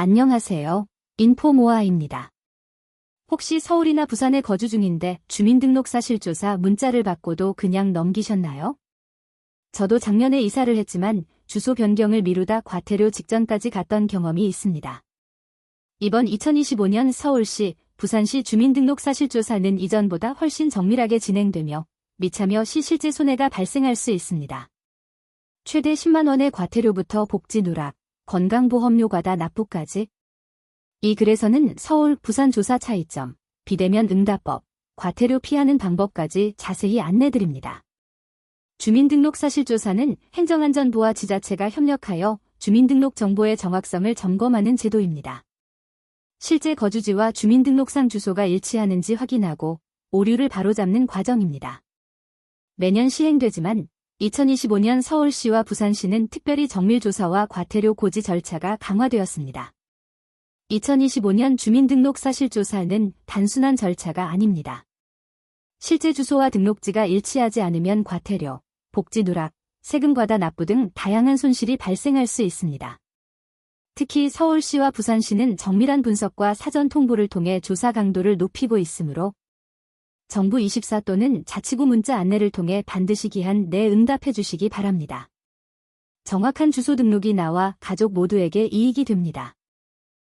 안녕하세요. 인포모아입니다. 혹시 서울이나 부산에 거주 중인데 주민등록 사실조사 문자를 받고도 그냥 넘기셨나요? 저도 작년에 이사를 했지만 주소 변경을 미루다 과태료 직전까지 갔던 경험이 있습니다. 이번 2025년 서울시, 부산시 주민등록 사실조사는 이전보다 훨씬 정밀하게 진행되며 미차며 시 실제 손해가 발생할 수 있습니다. 최대 10만원의 과태료부터 복지 누락, 건강보험료 과다 납부까지 이 글에서는 서울, 부산 조사 차이점, 비대면 응답법, 과태료 피하는 방법까지 자세히 안내드립니다. 주민등록사실조사는 행정안전부와 지자체가 협력하여 주민등록 정보의 정확성을 점검하는 제도입니다. 실제 거주지와 주민등록상 주소가 일치하는지 확인하고 오류를 바로잡는 과정입니다. 매년 시행되지만 2025년 서울시와 부산시는 특별히 정밀조사와 과태료 고지 절차가 강화되었습니다. 2025년 주민등록 사실조사는 단순한 절차가 아닙니다. 실제 주소와 등록지가 일치하지 않으면 과태료, 복지 누락, 세금 과다 납부 등 다양한 손실이 발생할 수 있습니다. 특히 서울시와 부산시는 정밀한 분석과 사전 통보를 통해 조사 강도를 높이고 있으므로 정부 24 또는 자치구 문자 안내를 통해 반드시 기한 내 응답해 주시기 바랍니다. 정확한 주소 등록이 나와 가족 모두에게 이익이 됩니다.